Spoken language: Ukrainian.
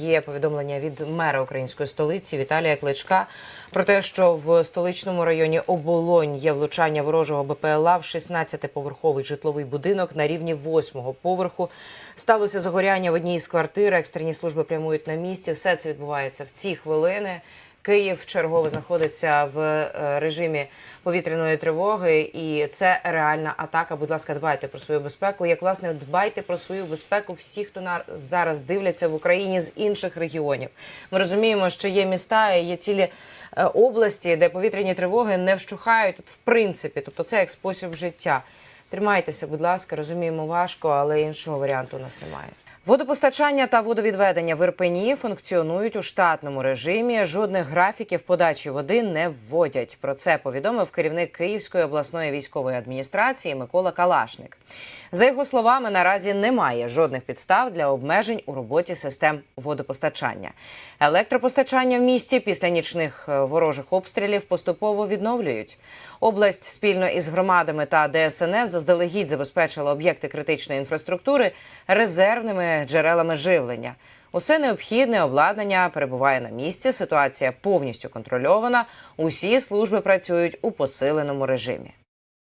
Є повідомлення від мера української столиці Віталія Кличка про те, що в столичному районі оболонь є влучання ворожого БПЛА в 16-поверховий житловий будинок на рівні 8-го поверху. Сталося загоряння в одній із квартир. Екстрені служби прямують на місці. Все це відбувається в ці хвилини. Київ чергово знаходиться в е, режимі повітряної тривоги, і це реальна атака. Будь ласка, дбайте про свою безпеку. Як власне дбайте про свою безпеку всі, хто на зараз дивляться в Україні з інших регіонів. Ми розуміємо, що є міста, є цілі е, області, де повітряні тривоги не вщухають в принципі. Тобто, це як спосіб життя. Тримайтеся, будь ласка, розуміємо важко, але іншого варіанту у нас немає. Водопостачання та водовідведення в Ірпені функціонують у штатному режимі. Жодних графіків подачі води не вводять. Про це повідомив керівник Київської обласної військової адміністрації Микола Калашник. За його словами, наразі немає жодних підстав для обмежень у роботі систем водопостачання. Електропостачання в місті після нічних е, ворожих обстрілів поступово відновлюють. Область спільно із громадами та ДСНС заздалегідь забезпечила об'єкти критичної інфраструктури резервними джерелами живлення. Усе необхідне обладнання перебуває на місці. Ситуація повністю контрольована. Усі служби працюють у посиленому режимі.